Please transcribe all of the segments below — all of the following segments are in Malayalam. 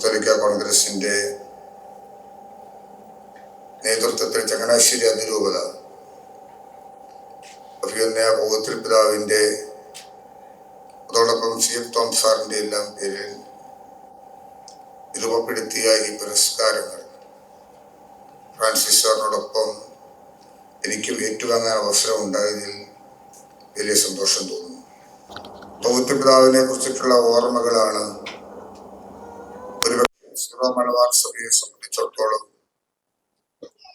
കത്തോലിക്ക കോൺഗ്രസിന്റെ നേതൃത്വത്തിൽ ചങ്ങനാശ്ശേരി അതിരൂപത അഭിയന്യ ഭൂത്തിൽ പിതാവിന്റെ അതോടൊപ്പം സി എഫ് തോം സാറിന്റെ എല്ലാം പേരിൽ രൂപപ്പെടുത്തിയ ഈ പുരസ്കാരങ്ങൾ. ഫ്രാൻസിസ് സാറിനോടൊപ്പം എനിക്കും ഏറ്റുവാങ്ങാൻ അവസരം ഉണ്ടായതിൽ വലിയ സന്തോഷം തോന്നുന്നു. ഭൗത്യ പിതാവിനെ കുറിച്ചിട്ടുള്ള ഓർമ്മകളാണ് സീറോ മലബാർ സഭയെ സംബന്ധിച്ചിടത്തോളം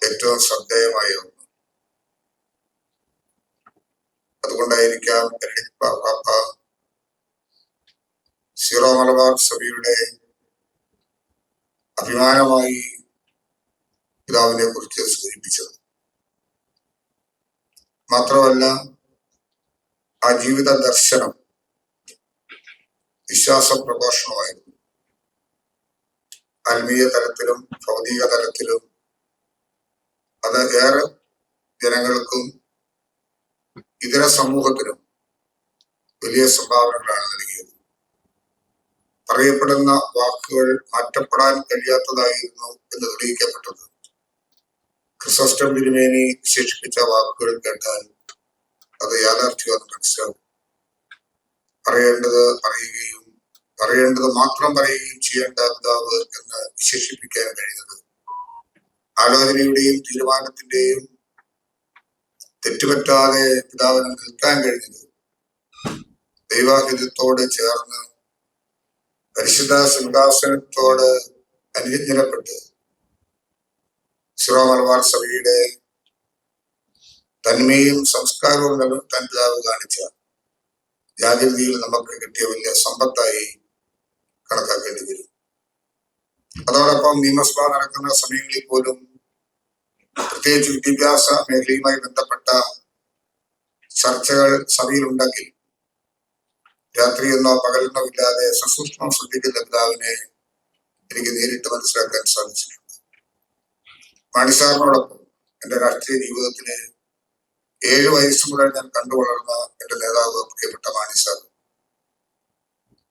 ഏറ്റവും ശ്രദ്ധേയമായ ഒന്ന്. അതുകൊണ്ടായിരിക്കാം സീറോ മലബാർ സഭയുടെ അഭിമാനമായി പിതാവിനെ കുറിച്ച് സൂചിപ്പിച്ചത്. മാത്രമല്ല ആ ജീവിത ദർശനം വിശ്വാസ പ്രഘോഷണമായിരുന്നു. ആത്മീയ തലത്തിലും ഭൗതിക തലത്തിലും അത് ഏറെ ജനങ്ങൾക്കും ഇതര സമൂഹത്തിനും വലിയ സംഭാവനകളാണ് നൽകിയത്. പറയപ്പെടുന്ന വാക്കുകൾ മാറ്റപ്പെടാൻ കഴിയാത്തതായിരുന്നു എന്ന് തെളിയിക്കപ്പെട്ടത്. ക്രിസോസ്റ്റം തിരുമേനി വിശേഷിപ്പിച്ച വാക്കുകൾ കേട്ടാൽ അത് യാഥാർത്ഥ്യമെന്ന് മനസ്സിലാവും. പറയേണ്ടത് പറയുകയും പറയേണ്ടത് മാത്രം പറയുകയും ചെയ്യേണ്ട പിതാവ് എന്ന് വിശേഷിപ്പിക്കാൻ കഴിയുന്നത്. ആലോചനയുടെയും തീരുമാനത്തിന്റെയും തെറ്റുപറ്റാതെ പിതാവിന് നിൽക്കാൻ കഴിഞ്ഞത് ദൈവാഹിതത്തോട് ചേർന്ന് പരിശുദ്ധ സിംഹാസനത്തോട് അനുജ്ഞനപ്പെട്ട് സിറോ മലബാർ സഭയുടെ തന്മയും സംസ്കാരവും തൻ പിതാവ് കാണിച്ച ജാഗ്രതയിൽ നമുക്ക് കിട്ടിയ വലിയ സമ്പത്തായി കണക്കാക്കേണ്ടി വരും. അതോടൊപ്പം നിയമസഭ നടക്കുന്ന സമയങ്ങളിൽ പോലും പ്രത്യേകിച്ച് വിദ്യാഭ്യാസ മേഖലയുമായി ബന്ധപ്പെട്ട ചർച്ചകൾ സഭയിലുണ്ടെങ്കിൽ രാത്രിയെന്നോ പകലെന്നോ ഇല്ലാതെ സസൂക്ഷ്മം ശ്രദ്ധിക്കുന്ന പിതാവിനെ എനിക്ക് നേരിട്ട് മനസ്സിലാക്കാൻ സാധിച്ചിട്ടുണ്ട്. മാണിസാറിനോടൊപ്പം എന്റെ രാഷ്ട്രീയ ജീവിതത്തിലെ ഏഴ് വയസ്സ് മുതൽ ഞാൻ കണ്ടു എന്റെ നേതാവ് പ്രിയപ്പെട്ട മാണിസാർ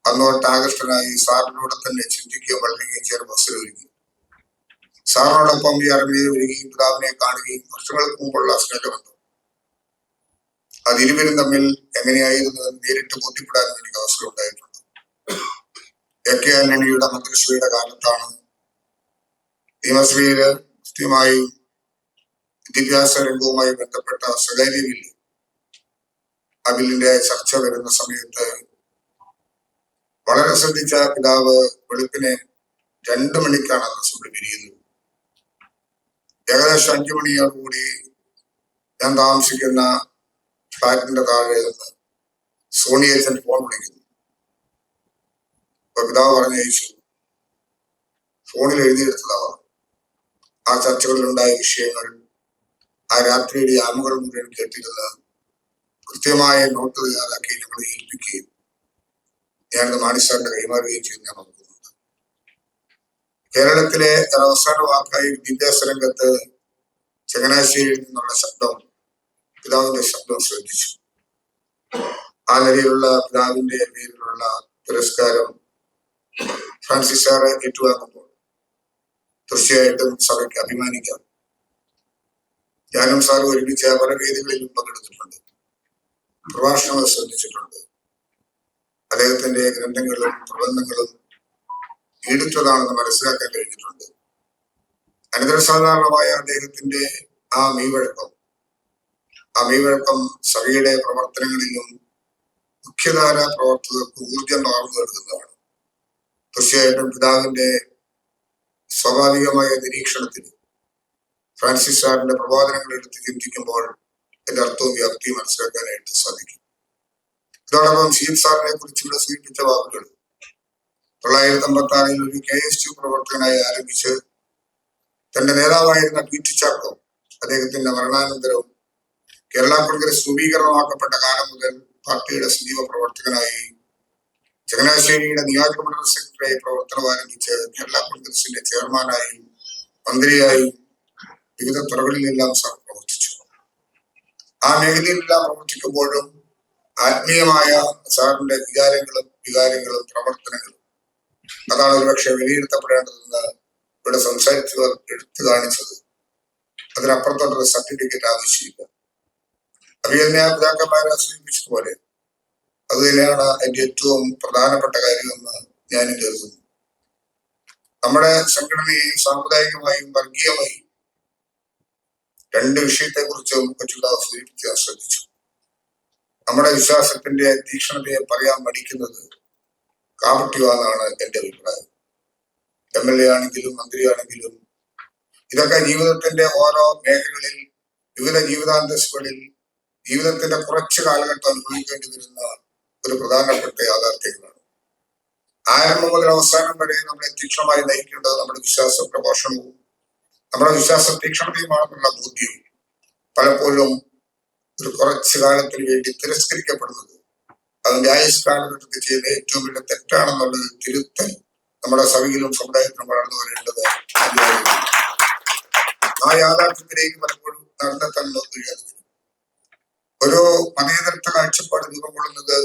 അന്നോട്ട് ആകൃഷ്ടനായി സാറിനോട് തന്നെ ചിന്തിക്കുകയും വളരുകയും ചെയ്ത ബസ്സിൽ ഒരുങ്ങി. സാറിനോടൊപ്പം ഈ അറബിയെ ഒരുങ്ങിയും പിതാവിനെ കാണുകയും വർഷങ്ങൾക്ക് മുമ്പുള്ള സ്നേഹമുണ്ട്. അത് ഇരുവരും തമ്മിൽ എങ്ങനെയായിരുന്നു എന്ന് നേരിട്ട് ബോധ്യപ്പെടാനും എനിക്ക് അവസരം ഉണ്ടായിട്ടുണ്ട്. എ കെ ആന്റണിയുടെ മന്ത്രിസഭയുടെ കാലത്താണ് നിയമസഭയിൽ കൃത്യമായും വിദ്യാഭ്യാസ രംഗവുമായി ബന്ധപ്പെട്ട സ്വകാര്യ ബില്ല് ആ ബില്ലിന്റെ ചർച്ച വരുന്ന സമയത്ത് വളരെ ശ്രദ്ധിച്ച പിതാവ് വെളുപ്പിനെ രണ്ടു മണിക്കാണ് അസംബ്ലി പിരിയുന്നത്. ഏകദേശം അഞ്ചു മണിയോടുകൂടി ഞാൻ താമസിക്കുന്ന ഫ്ലാറ്റിന്റെ താഴെ നിന്ന് സോണിയേച്ചൻ ഫോൺ വിളിക്കുന്നു. അപ്പൊ പിതാവ് പറഞ്ഞു അയച്ചു ഫോണിൽ എഴുതിയെടുത്തതാവ ആ ചർച്ചകളിലുണ്ടായ വിഷയങ്ങൾ ആ രാത്രിയുടെ ആമുകൾ മുഴുവൻ കേട്ടിരുന്ന് കൃത്യമായ നോട്ട് തയ്യാറാക്കി ഞങ്ങൾ ഏൽപ്പിക്കുകയും ഞാനത് മാണിസാറിന്റെ കൈമാറുകയും ചെയ്യും ഞാൻ നോക്കുന്നുണ്ട് കേരളത്തിലെ അവസാന വാക്കായി വിദ്യാഭ്യാസ രംഗത്ത് ചങ്ങനാശ്ശേരിയിൽ നിന്നുള്ള ശബ്ദം പിതാവിന്റെ ശബ്ദം ശ്രദ്ധിച്ചു. ആ നിലയിലുള്ള പിതാവിന്റെ പേരിലുള്ള പുരസ്കാരം ഫ്രാൻസിസ് സാറെ ഏറ്റുവാങ്ങുമ്പോൾ തീർച്ചയായിട്ടും സഭയ്ക്ക് അഭിമാനിക്കാം. ഞാനും സാറും ഒരുമിച്ച് പല വേദികളിലും പങ്കെടുത്തിട്ടുണ്ട്. പ്രഭാഷണങ്ങൾ ശ്രദ്ധിച്ചിട്ടുണ്ട്. അദ്ദേഹത്തിന്റെ ഗ്രന്ഥങ്ങളും പ്രബന്ധങ്ങളും ഈടുറ്റതാണെന്ന് മനസ്സിലാക്കാൻ കഴിഞ്ഞിട്ടുണ്ട്. അനന്തര സാധാരണമായ അദ്ദേഹത്തിന്റെ ആ മീവഴക്കം ആ മീവഴക്കം സഭയുടെ പ്രവർത്തനങ്ങളിലും മുഖ്യധാര പ്രവർത്തകർക്ക് ഊർജം പകർന്നു നൽകുന്നതാണ്. തീർച്ചയായിട്ടും പിതാവിന്റെ സ്വാഭാവികമായ നിരീക്ഷണത്തിൽ ഫ്രാൻസിസ് സാറിന്റെ പ്രബോധനങ്ങൾ എടുത്ത് ചിന്തിക്കുമ്പോൾ എന്റെ അർത്ഥവും വ്യാപ്തിയും മനസ്സിലാക്കാനായിട്ട് സാധിക്കും. ഇതോടൊപ്പം ഷീൻ സാറിനെ കുറിച്ച് ഇവിടെ സൂചിപ്പിച്ച വാക്കുകൾ. തൊള്ളായിരത്തി അമ്പത്തി ആറിൽ ഒരു കെ എസ് യു പ്രവർത്തകനായി ആരംഭിച്ച് തന്റെ നേതാവായിരുന്ന പി ടി ചാക്കോ അദ്ദേഹത്തിന്റെ മരണാനന്തരവും കേരള കോൺഗ്രസ് രൂപീകരണമാക്കപ്പെട്ട കാലം മുതൽ പാർട്ടിയുടെ സജീവ പ്രവർത്തകനായി ചങ്ങനാശ്ശേരിയുടെ നിയോജകമണ്ഡല സെക്രട്ടറിയായി പ്രവർത്തനം ആരംഭിച്ച് കേരള കോൺഗ്രസിന്റെ ചെയർമാനായും മന്ത്രിയായും വിവിധ തുറകളിലെല്ലാം സാർ പ്രവർത്തിച്ചു. ആ മേഖലയിലെല്ലാം പ്രവർത്തിക്കുമ്പോഴും ആത്മീയമായ സാറിന്റെ വികാരങ്ങളും വികാരങ്ങളും പ്രവർത്തനങ്ങളും. അതാണ് ഒരുപക്ഷെ വിലയിരുത്തപ്പെടേണ്ടതെന്ന് ഇവിടെ സംസാരിച്ചവർ എടുത്തു കാണിച്ചത്. അതിനപ്പുറത്തോട്ടൊരു സർട്ടിഫിക്കറ്റ് ആവശ്യമില്ല. അഭിയന്യ പിതാക്കന്മാരെ സൂചിപ്പിച്ചതുപോലെ അത് തന്നെയാണ് എന്റെ ഏറ്റവും പ്രധാനപ്പെട്ട കാര്യമെന്ന് ഞാൻ കരുതുന്നു. നമ്മുടെ സംഘടനയെയും സാമുദായികമായും വർഗീയമായും രണ്ട് വിഷയത്തെ കുറിച്ച് കൊച്ചുള്ള സൂചിപ്പിക്കാൻ ശ്രദ്ധിച്ചു. നമ്മുടെ വിശ്വാസത്തിന്റെ തീക്ഷണതയെ പറയാൻ മടിക്കുന്നത് കാപട്യമാണെന്നാണ് എന്റെ അഭിപ്രായം. എം എൽ എ ആണെങ്കിലും മന്ത്രിയാണെങ്കിലും ഇതൊക്കെ ജീവിതത്തിന്റെ ഓരോ മേഖലകളിൽ വിവിധ ജീവിതാന്തസ്സുകളിൽ ജീവിതത്തിന്റെ കുറച്ച് കാലഘട്ടം അനുഭവിക്കേണ്ടി വരുന്ന ഒരു പ്രധാനപ്പെട്ട യാഥാർത്ഥ്യങ്ങളാണ്. ആരംഭം മുതൽ അവസാനം വരെ നമ്മളെ തീക്ഷണമായി നയിക്കേണ്ടത് നമ്മുടെ വിശ്വാസ പ്രഘോഷണവും നമ്മുടെ വിശ്വാസ തീക്ഷണതയുമാണെന്നുള്ള ബോധ്യവും പലപ്പോഴും ഒരു കുറച്ചു കാലത്തിന് വേണ്ടി തിരസ്കരിക്കപ്പെടുന്നത്. അതിന്റെ ആയുസ് കാലഘട്ടത്തിൽ ചെയ്യുന്ന ഏറ്റവും വലിയ തെറ്റാണെന്നുള്ളത് തിരുത്തൽ നമ്മുടെ സഭയിലും സമുദായത്തിലും വളർന്നു വരേണ്ടത് ആ യാഥാർത്ഥ്യത്തിലേക്ക് പലപ്പോഴും നടന്നെത്താൻ നോക്കുകയാണ് ഒരു മതേതരത്വ കാഴ്ചപ്പാട് രൂപം കൊള്ളുന്നത്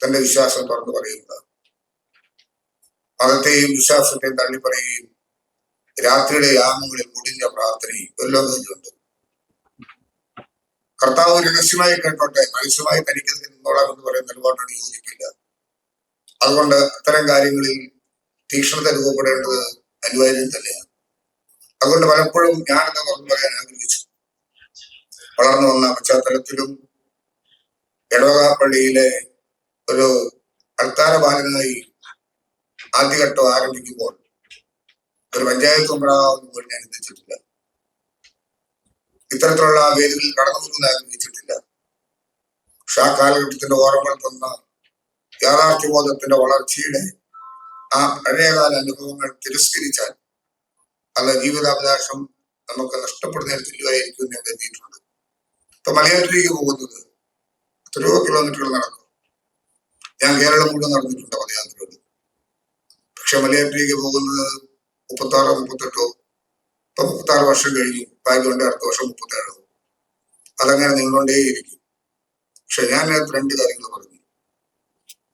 തന്റെ വിശ്വാസം തുറന്നു പറയുന്നത് മതത്തെയും വിശ്വാസത്തെയും തള്ളിപ്പറയുകയും രാത്രിയുടെ യാമങ്ങളിൽ മുടിഞ്ഞ പ്രാർത്ഥനയും ഒരു ലോകത്തിലുണ്ട് കർത്താവ് രഹസ്യമായി കേട്ടോട്ടെ മനുഷ്യമായി തനിക്ക് നിന്നോളാം എന്ന് പറയുന്ന നിലപാടാണ് യോജിപ്പില്ല അതുകൊണ്ട് അത്തരം കാര്യങ്ങളിൽ തീക്ഷണത രൂപപ്പെടേണ്ടത് അനിവാര്യം തന്നെയാണ്. അതുകൊണ്ട് പലപ്പോഴും ഞാനെന്ന് തുറന്നു പറയാൻ ആഗ്രഹിച്ചു. വളർന്നു വന്ന പശ്ചാത്തലത്തിലും എടവകാപ്പള്ളിയിലെ ഒരു അൾത്താര ബാലനായി ആദ്യഘട്ടം ആരംഭിക്കുമ്പോൾ ഒരു പഞ്ചായത്ത് പോലും ഞാൻ ചിന്തിച്ചിട്ടില്ല ഇത്തരത്തിലുള്ള വേദികളിൽ കടന്നു പോകുന്ന ആഗ്രഹിച്ചിട്ടില്ല പക്ഷെ ആ കാലഘട്ടത്തിന്റെ ഓർമ്മകൾ തന്ന യാഥാർത്ഥ്യബോധത്തിന്റെ വളർച്ചയുടെ ആ പഴയകാല അനുഭവങ്ങൾ തിരസ്കരിച്ചാൽ അത് ജീവിതാഭിലാഷം നമുക്ക് നഷ്ടപ്പെടുന്ന തുല്യമായിരിക്കും ഞാൻ കരുതിയിട്ടുണ്ട്. ഇപ്പൊ മലയാറ്റിലേക്ക് പോകുന്നത് എത്രയോ കിലോമീറ്ററുകൾ നടക്കും. ഞാൻ കേരളം മുഴുവൻ നടന്നിട്ടുണ്ട് പദയാത്രയോട് പക്ഷെ മലയാറ്റിലേക്ക് പോകുന്നത് മുപ്പത്തി ആറോ മുപ്പത്തെട്ടോ ഇപ്പൊ മുപ്പത്തി ആറ് വർഷം കഴിഞ്ഞു. ഭാഗ്യമുണ്ട് അടുത്ത വർഷം മുപ്പത്തേഴ് അതങ്ങനെ നിന്നുകൊണ്ടേയിരിക്കും പക്ഷെ ഞാൻ രണ്ട് കാര്യങ്ങൾ പറഞ്ഞു.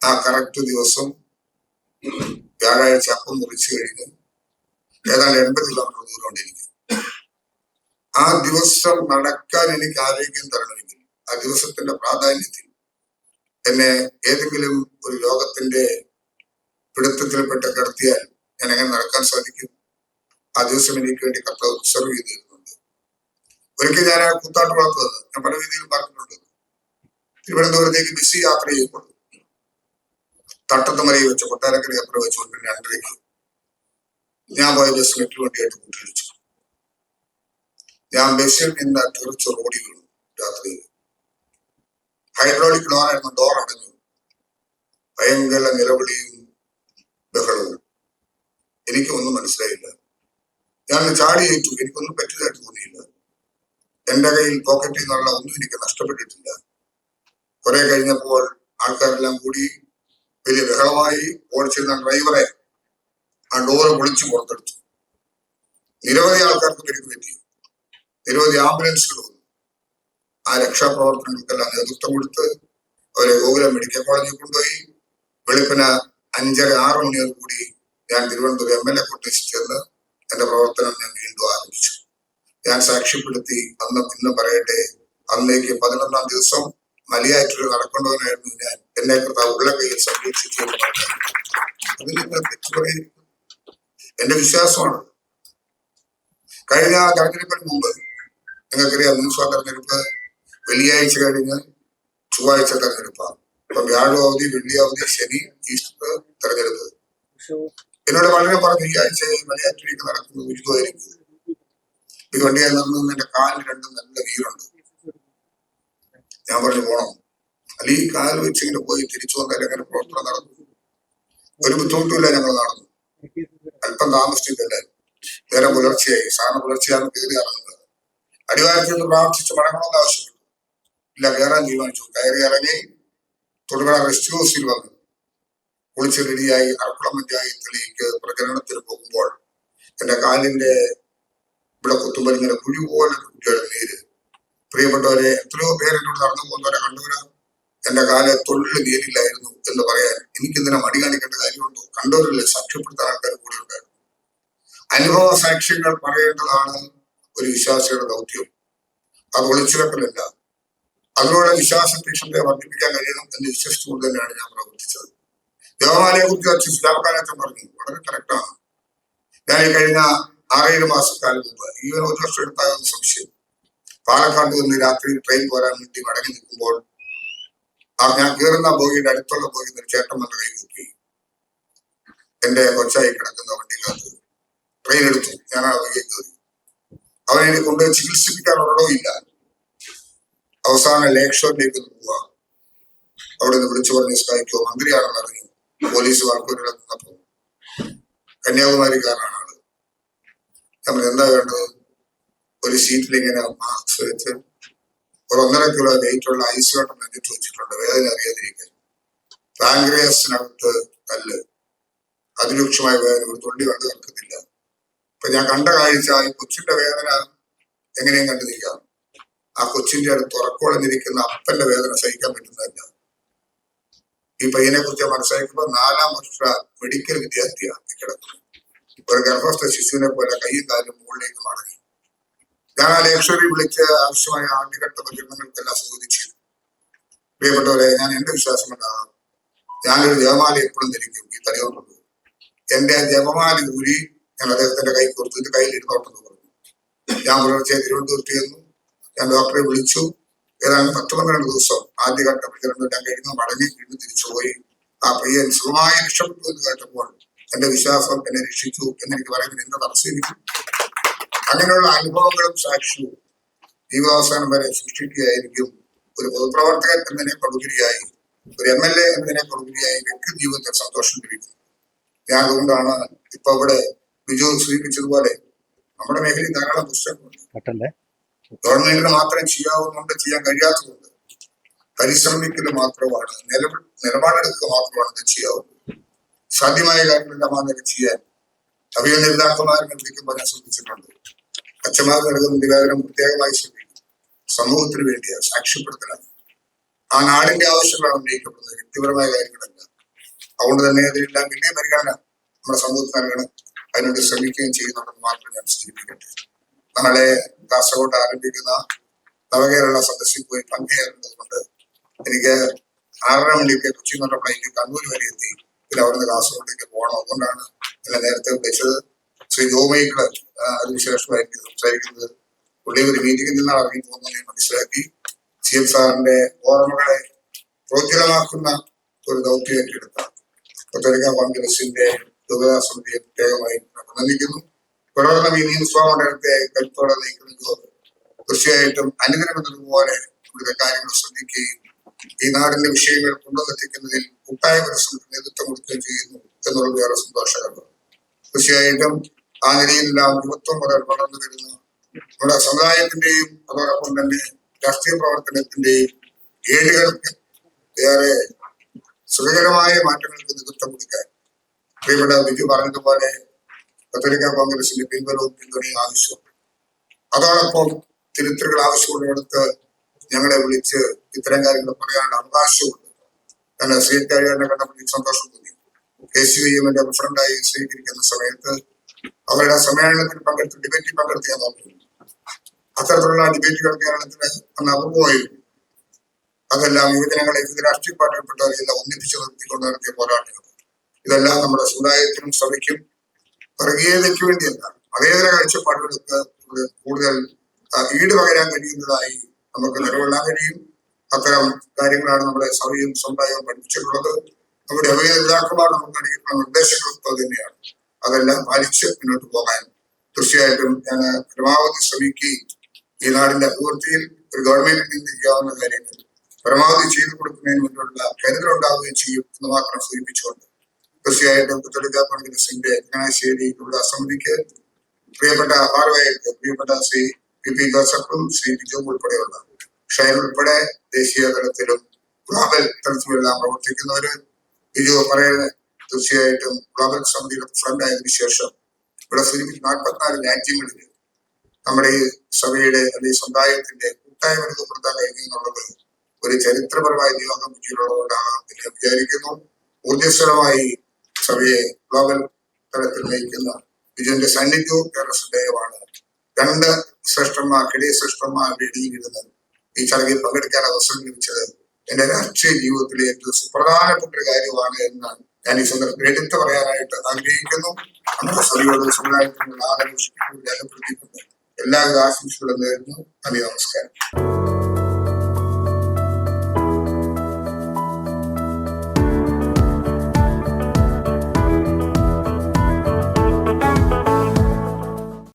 ആ കറക്റ്റ് ദിവസം വ്യാഴാഴ്ച അപ്പം മുറിച്ചു കഴിഞ്ഞ് ഏതാണ്ട് എൺപത് കിലോമീറ്റർ ദൂരമുണ്ട് എനിക്ക് ആ ദിവസം നടക്കാൻ എനിക്ക് ആരോഗ്യം തരണമെങ്കിൽ ആ ദിവസത്തിന്റെ പ്രാധാന്യത്തിൽ എന്നെ ഏതെങ്കിലും ഒരു ലോകത്തിന്റെ പിടുത്തത്തിൽപ്പെട്ട് കിടത്തിയാൽ ഞാൻ എങ്ങനെ നടക്കാൻ സാധിക്കും. ആ ദിവസം എനിക്ക് വേണ്ടി കർത്താവ് റിസർവ് ചെയ്ത് ഒരിക്കൽ ഞാൻ ആ കൂത്താട്ട് വളർത്ത് വന്നത് ഞാൻ പല രീതിയിൽ പറഞ്ഞിട്ടുണ്ട് തിരുവനന്തപുരത്തേക്ക് ബസ് യാത്ര ചെയ്യുമ്പോൾ തട്ടത്തുമലയിൽ വെച്ച് കൊട്ടാരക്കര യാത്ര വെച്ചുകൊണ്ട് രണ്ടരയ്ക്ക് ഞാൻ പോയ ബസ് മെറ്റിൽ വണ്ടിയായിട്ട് കൂട്ടിയിടിച്ചു ഞാൻ ബസ്സിൽ നിന്ന് തെറിച്ച് റോഡിൽ വീണു രാത്രി ഹൈഡ്രോളിക് ഡോറായിരുന്നു ഡോർ അടഞ്ഞു. ഭയങ്കര നിലവിളിയും ബഹളവും. എനിക്കൊന്നും മനസ്സിലായില്ല. ഞാൻ ചാടി ഏറ്റു. എനിക്കൊന്നും പറ്റിയതായിട്ട് എന്റെ കയ്യിൽ പോക്കറ്റിൽ നിന്നുള്ള ഒന്നും എനിക്ക് നഷ്ടപ്പെട്ടിട്ടില്ല. കുറെ കഴിഞ്ഞപ്പോൾ ആൾക്കാരെല്ലാം കൂടി വലിയ ബഹളമായി ഓടിച്ചിരുന്ന ഡ്രൈവറെ ആ ഡോറ് പൊളിച്ചു പുറത്തെടുത്തു. നിരവധി ആൾക്കാർക്ക് പരിക്ക് പറ്റി. നിരവധി ആംബുലൻസുകൾ വന്നു. ആ രക്ഷാപ്രവർത്തനങ്ങൾക്കെല്ലാം നേതൃത്വം കൊടുത്ത് അവരെ ഗോകുലം മെഡിക്കൽ കോളേജിൽ കൊണ്ടുപോയി. വെളുപ്പിന് അഞ്ചര ആറ് മണിയോട് കൂടി ഞാൻ തിരുവനന്തപുരം എം എൽ എ കൊട്ടേഴ്സിൽ ചെന്ന് എന്റെ പ്രവർത്തനം ഞാൻ ഞാൻ സാക്ഷ്യപ്പെടുത്തി. അന്ന് ഇന്ന് പറയട്ടെ. അന്നേക്ക് പതിനൊന്നാം ദിവസം മലയാറ്റൂർ നടക്കേണ്ടവനായിരുന്നു ഞാൻ. എന്നെ കർത്താവ് ഉള്ള കയ്യിൽ സംരക്ഷിച്ചു അതിൽ എന്റെ വിശ്വാസമാണ്. കഴിഞ്ഞ തെരഞ്ഞെടുപ്പിന് മുമ്പ് നിങ്ങൾക്കറിയാം നിയമസഭാ തെരഞ്ഞെടുപ്പ്. വെള്ളിയാഴ്ച കഴിഞ്ഞ് ചൊവ്വാഴ്ച തെരഞ്ഞെടുപ്പാണ്. ഇപ്പൊ വ്യാഴം അവധി വെള്ളി അവധി ശനി ഈസ്റ്റർ തെരഞ്ഞെടുപ്പ്. എന്നോട് വളരെ പറഞ്ഞു ഈ ആഴ്ച മലയാറ്റിലേക്ക് നടക്കുന്നത് ഉചിതമായിരിക്കും ഈ വണ്ടി നടന്നു എന്റെ കാലിന് രണ്ടും നല്ല വീരുണ്ട് ഞാൻ പറഞ്ഞു പോണം അല്ല ഈ കാൽ വെച്ച് ഇങ്ങനെ പോയി തിരിച്ചു വന്നാൽ അങ്ങനെ പ്രവർത്തനം നടന്നു ഒരു ബുദ്ധിമുട്ടുമില്ല ഞങ്ങൾ നടന്നു. അല്പം താമസിച്ചിട്ടല്ലേ. നേരെ പുലർച്ചയായി. സാറിന് പുലർച്ചെയാണ് കയറി ഇറങ്ങുന്നത് അടിവാരത്തിൽ നിന്ന് പ്രാർത്ഥിച്ച് മടങ്ങണമെന്ന് ആവശ്യപ്പെട്ടു. ഇല്ല കയറാൻ തീരുമാനിച്ചു. കയറി ഇറങ്ങി തൊടുപുഴ റെസ്റ്റ് ഹൗസിൽ വന്നു. കുളിച്ച് റെഡിയായി അർക്കുളം പഞ്ചായത്തിലേക്ക് പ്രചരണത്തിന് പോകുമ്പോൾ എന്റെ കാലിന്റെ ഇവിടെ കുത്തുമ്പോൾ ഇങ്ങനെ കുഴി പോലെ കുട്ടിയുടെ നീര് പ്രിയപ്പെട്ടവരെ എത്രയോ പേരെന്നോട് നടന്നു പോകുന്നവരെ കണ്ടവരാ എന്റെ കാല തൊഴിൽ നേരില്ലായിരുന്നു എന്ന് പറയാൻ എനിക്കിതിനെ മടി കാണിക്കേണ്ട കാര്യമുണ്ടോ? കണ്ടവരില്ലേ സാക്ഷ്യപ്പെടുത്താൻ ആൾക്കാർ കൂടെ ഉണ്ടായിരുന്നു അനുഭവ സാക്ഷ്യങ്ങൾ പറയേണ്ടതാണ് ഒരു വിശ്വാസിയുടെ ദൗത്യം. അത് ഒളിച്ചുവെക്കലല്ല അതിലൂടെ വിശ്വാസ തീക്ഷണത്തെ വർദ്ധിപ്പിക്കാൻ കഴിയണം എന്ന് വിശ്വസിച്ചുകൊണ്ട് തന്നെയാണ് ഞാൻ പ്രവർത്തിച്ചത്. ദേവമാലയെ കുറിച്ച് അച്ഛൻ സുലാമക്കാലത്തെ പറഞ്ഞു. വളരെ കറക്റ്റാണ് ഞാൻ ഈ കഴിഞ്ഞ ആറേഴ് മാസക്കാലം മുമ്പ്. ഈ ഒരു ഒരു വർഷം എടുത്താകുന്ന സംശയം. പാലക്കാട് നിന്ന് രാത്രി ട്രെയിൻ പോരാൻ വേണ്ടി മടങ്ങി നിൽക്കുമ്പോൾ ആ ഞാൻ കയറുന്ന ബോഗിയുടെ അടുത്തുള്ള ബോഗിയിൽ നിന്ന് ഒരു ചേട്ടൻ വന്ന് കൈ നോക്കി എന്റെ കൊച്ചായി കിടക്കുന്ന വണ്ടിക്കകത്ത് ട്രെയിൻ എടുത്തു. ഞാൻ ആ വഴിയെ കയറി. അവനെ കൊണ്ട് ചികിത്സിപ്പിക്കാൻ ഇല്ല. അവസാന ലേക്ഷോറിലേക്ക് പോവുക അവിടെ നിന്ന് വിളിച്ചു പറഞ്ഞ് സ്കായിക്കോ മന്ത്രിയാണെന്ന് അറിഞ്ഞു. പോലീസ് വാർക്കൂരിൽ നിന്നപ്പോ കന്യാകുമാരിക്കാരനാണ് ആൾ നമ്മൾ എന്താ വേണ്ടത് ഒരു സീറ്റിൽ ഇങ്ങനെ മാസ്ക് വെച്ച് ഒരു ഒന്നര കിലോ വെയിറ്റ് ഉള്ള ഐസ് വെട്ടം നെഞ്ചിട്ട് വെച്ചിട്ടുണ്ട്. വേദന അറിയാതിരിക്കാൻ. പാങ്ക്രിയസിനകത്ത് കല്ല്. അതിരൂക്ഷമായ വേദന. ഒരു തൊണ്ടി വെള്ളം നിൽക്കുന്നില്ല ഇപ്പൊ ഞാൻ കണ്ട കാഴ്ച ഈ കൊച്ചിന്റെ വേദന എങ്ങനെയും കണ്ടിരിക്കാം ആ കൊച്ചിന്റെ അടുത്ത് ഉറക്കോളഞ്ഞിരിക്കുന്ന അപ്പന്റെ വേദന സഹിക്കാൻ പറ്റുന്നതല്ല. ഈ പയ്യനെ കുറിച്ച് മനസ്സിലാക്കുമ്പോൾ നാലാം വർഷ മെഡിക്കൽ വിദ്യാർത്ഥിയാണ് കിടക്കുന്നത്. ഒരു ഗർഭസ്ഥ ശിശുവിനെ പോലെ കൈയും കാലും മുകളിലേക്ക് മടങ്ങി ഞാൻ ആ ലേക്ഷറി വിളിച്ച് ആവശ്യമായ ആദ്യഘട്ട പ്രചരണങ്ങൾക്കെല്ലാം സൂചിച്ചു പ്രിയപ്പെട്ടവരെ ഞാൻ എന്റെ വിശ്വാസം ഉണ്ടാകാം ഞാനൊരു ജപമാല എപ്പോഴും ധരിക്കും. ഈ തലയോട്ടുണ്ട് എന്റെ ആ ജപമാല ഊരി ഞാൻ അദ്ദേഹത്തിന്റെ കൈ കൊടുത്തു. കയ്യിൽ ഇരുന്നോട്ടെന്ന് പറഞ്ഞു. ഞാൻ പുലർച്ചെ തിരുവനന്തപുരത്ത് ചെന്നു. ഞാൻ ഡോക്ടറെ വിളിച്ചു. ഏതാണ്ട് പത്ത് പന്ത്രണ്ട് ദിവസം ആദ്യഘട്ട പ്രചരണം ഞാൻ കഴിഞ്ഞു. മടങ്ങി വീണ്ടും തിരിച്ചുപോയി. ആ പ്രിയൻ സുഖമായി രക്ഷപ്പെട്ടു എന്ന് കേട്ടപ്പോൾ എന്റെ വിശ്വാസം എന്നെ രക്ഷിച്ചു എന്നെനിക്ക് പറയുന്നതിന് എന്ത് തടസ്സം എനിക്ക് അങ്ങനെയുള്ള അനുഭവങ്ങളും സാക്ഷ്യവും ജീവിതാവസാനം വരെ സൃഷ്ടിക്കുകയായിരിക്കും ഒരു പൊതുപ്രവർത്തകൻ എന്നതിനെ കൊടുക്കുകയായി ഒരു എം എൽ എ എന്നതിനെ കൊടുക്കുകയായി വ്യക്തി ജീവിതത്തിൽ സന്തോഷം ലഭിക്കുന്നു. ഞാൻ അതുകൊണ്ടാണ് ഇപ്പൊ ഇവിടെ ബിജു സൂചിപ്പിച്ചതുപോലെ നമ്മുടെ മേഖലയിൽ ധാരാളം പുസ്തകങ്ങളുണ്ട് ഗവൺമെന്റിന് മാത്രം ചെയ്യാവുന്നുണ്ട് ചെയ്യാൻ കഴിയാത്തതുണ്ട് പരിശ്രമിക്കൽ മാത്രമാണ് നില നിലപാടെടുക്കുക മാത്രമാണ് ഇത് ചെയ്യാവുന്നത്. സാധ്യമായ കാര്യങ്ങളെല്ലാം നില ചെയ്യാൻ അഭിയ നേതാക്കന്മാരെ വിളിക്കുമ്പോൾ ശ്രമിച്ചിട്ടുണ്ട്. അച്ഛന്മാർ നൽകുന്ന നിവേദനം പ്രത്യേകമായി ശ്രദ്ധിക്കും. സമൂഹത്തിന് വേണ്ടിയാണ് സാക്ഷ്യപ്പെടുത്തലാണ്. ആ നാടിന്റെ ആവശ്യങ്ങളാണ് ഉന്നയിക്കപ്പെടുന്നത്. വ്യക്തിപരമായ കാര്യങ്ങളല്ല. അതുകൊണ്ട് തന്നെ അതിനെല്ലാം വലിയ പരിഗണന നമ്മുടെ സമൂഹത്തിന് നൽകണം. അതിനുവേണ്ടി ശ്രമിക്കുകയും ചെയ്യുന്നുണ്ടെന്ന് മാത്രം ഞാൻ സൂചിപ്പിക്കട്ടെ. നാളെ കാസർഗോഡ് ആരംഭിക്കുന്ന നവകേരള സദസ്സിൽ പോയി പങ്കുചേരേണ്ടതുകൊണ്ട് എനിക്ക് ആറര മണിക്ക് കൊച്ചി എന്നുള്ള ഫ്ലൈറ്റ് കണ്ണൂർ വരെ എത്തി. പിന്നെ അവിടുന്ന് കാസർഗോഡേക്ക് പോകണം. അതുകൊണ്ടാണ് എന്നെ നേരത്തെ ഉദ്ദേശിച്ചത് ശ്രീ ജോമൈക്കൾ അതിനുശേഷമായിരിക്കും സംസാരിക്കുന്നത്. പുള്ളി ഒരു മീറ്റിംഗിൽ നിന്നാണ് ഇറങ്ങി പോകുന്നത് ഞാൻ മനസ്സിലാക്കി. സി എം സാറിന്റെ ഓർമ്മകളെ പ്രോജ്വലമാക്കുന്ന ഒരു ദൗത്യം ഏറ്റെടുക്കാം പത്തരിക കോൺഗ്രസിന്റെ യോഗ്യതാ സമിതിയെ പ്രത്യേകമായി അഭിനന്ദിക്കുന്നു. തുടർന്ന് ഈ നിയമസഭാ മണ്ഡലത്തെ കരുത്തോടെ നയിക്കുന്നത് തീർച്ചയായിട്ടും അനുഗ്രഹം എന്നതുപോലെ ഇവിടുത്തെ കാര്യങ്ങൾ ശ്രദ്ധിക്കുകയും ഈ നാടിന്റെ വിഷയങ്ങൾ കൊണ്ടുവന്നെത്തിക്കുന്നതിൽ കൂട്ടായ പരിശ്രമത്തിന് നേതൃത്വം കൊടുക്കുകയും ചെയ്യുന്നു എന്നുള്ളത് വേറെ സന്തോഷകരമാണ്. തീർച്ചയായിട്ടും ആ നിലയിലെല്ലാം യുവത്വം മുതൽ വളർന്നു വരുന്ന നമ്മുടെ സമുദായത്തിന്റെയും അതോടൊപ്പം തന്നെ രാഷ്ട്രീയ പ്രവർത്തനത്തിന്റെയും ഏടുകൾക്ക് ഏറെ സുഖകരമായ മാറ്റങ്ങൾക്ക് നേതൃത്വം കൊടുക്കാൻ പ്രിയപ്പെട്ട ബിജു പറഞ്ഞതുപോലെ കത്തോലിക്ക കോൺഗ്രസിന്റെ പിൻബലവും പിന്തുണയും ആവശ്യമുണ്ട് അതോടൊപ്പം തിരുത്തലുകൾ ആവശ്യമുള്ളിടത്ത് ഞങ്ങളെ വിളിച്ച് ഇത്തരം കാര്യങ്ങൾ പറയാനുള്ള അവകാശമുണ്ട്. ഞാൻ സ്വീകരിക്കാരിയെ കണ്ടപ്പോൾ എനിക്ക് സന്തോഷം തോന്നി. കെ സി വി എമ്മിന്റെ പ്രസിഡന്റായി സ്വീകരിക്കുന്ന സമയത്ത് അവരുടെ സമ്മേളനത്തിൽ പങ്കെടുത്ത് ഡിബേറ്റിൽ പങ്കെടുത്ത് ഞാൻ നോക്കി. അത്തരത്തിലുള്ള ഡിബേറ്റുകൾ കേരളത്തിന് അന്ന് അപൂർവമായിരുന്നു അതെല്ലാം യുവജനങ്ങളെ വിവിധ രാഷ്ട്രീയ പാർട്ടിയിൽപ്പെട്ടവരെല്ലാം ഒന്നിപ്പിച്ച് നിർത്തിക്കൊണ്ട് നടത്തിയ പോരാട്ടങ്ങൾ. ഇതെല്ലാം നമ്മുടെ സമുദായത്തിനും സഭയ്ക്കും വർഗീയതയ്ക്ക് വേണ്ടിയല്ല മതേതര കാഴ്ചപ്പാടുകൾക്ക് കൂടുതൽ ഈട് പകരാൻ കഴിയുന്നതായി നമുക്ക് നിലകൊള്ളാൻ അത്തരം കാര്യങ്ങളാണ് നമ്മുടെ സഭയും സമുദായവും പഠിപ്പിച്ചിട്ടുള്ളത്. നമ്മുടെ അഭയ നേതാക്കന്മാർ നമുക്ക് നിർദ്ദേശങ്ങളും അത് തന്നെയാണ്. അതെല്ലാം പാലിച്ച് മുന്നോട്ട് പോകാൻ തീർച്ചയായിട്ടും ഞാൻ പരമാവധി ശ്രമിക്കുകയും ഈ നാടിന്റെ അഭിവൃദ്ധിയിൽ ഒരു ഗവൺമെന്റിൽ നിന്ന് ചെയ്യാവുന്ന കാര്യങ്ങൾ പരമാവധി ചെയ്തു കൊടുക്കുന്നതിന് മുന്നിലുള്ള കരുതൽ ഉണ്ടാവുകയും ചെയ്യും എന്ന് മാത്രം സൂചിപ്പിച്ചുകൊണ്ട് തീർച്ചയായിട്ടും കത്തോലിക്ക കോൺഗ്രസിന്റെ ചങ്ങനാശ്ശേരി ഇവിടെ സമിതിക്ക് പ്രിയപ്പെട്ട ഭാരവാഹികൾക്ക് പ്രിയപ്പെട്ട ശ്രീ പി ജോസഫും ശ്രീ ബിജുവും ഉൾപ്പെടെയുള്ള ഷൈൻ ഉൾപ്പെടെ ദേശീയ തലത്തിലും ഗ്ലോബൽ തലത്തിലുമെല്ലാം പ്രവർത്തിക്കുന്നവര് ബിജു പറയുന്നത് തീർച്ചയായിട്ടും ഗ്ലോബൽ സമിതിയുടെ ആയതിനു ശേഷം ഇവിടെ സൂചിപ്പിച്ച നാൽപ്പത്തിനാല് രാജ്യങ്ങളിൽ നമ്മുടെ ഈ സഭയുടെ അല്ലെങ്കിൽ സമുദായത്തിന്റെ കൂട്ടായ്മ രൂപപ്പെടുത്താൻ കഴിഞ്ഞു എന്നുള്ളത് ഒരു ചരിത്രപരമായ നിയോഗം ബിജുവിലുള്ളതുകൊണ്ടാണ് എന്ന് വിചാരിക്കുന്നു. ഊർജസ്വലമായി സഭയെ ഗ്ലോബൽ തലത്തിൽ നയിക്കുന്ന ബിജുവിന്റെ സാന്നിധ്യവും ഏറെ ശ്രദ്ധേയമാണ് രണ്ട് ശ്രേഷ്ഠന്മാർ കിടിയ ശ്രേഷ്ഠന്മാർ വേദിയിലിരുന്ന് ഈ ചടങ്ങിൽ പങ്കെടുക്കാൻ അവസരം ലഭിച്ചത് എന്റെ രാഷ്ട്രീയ ജീവിതത്തിലെ ഏറ്റവും സുപ്രധാനപ്പെട്ട ഒരു കാര്യമാണ് എന്ന് ഞാൻ ഈ സന്ദർഭത്തിൽ എടുത്തു പറയാനായിട്ട് ആഗ്രഹിക്കുന്നു. നമ്മുടെ സഭയോടും സമുദായത്തിനുള്ള ആദരവ് എല്ലാവരും ആശംസകളും നേരുന്നു. നന്ദി നമസ്കാരം.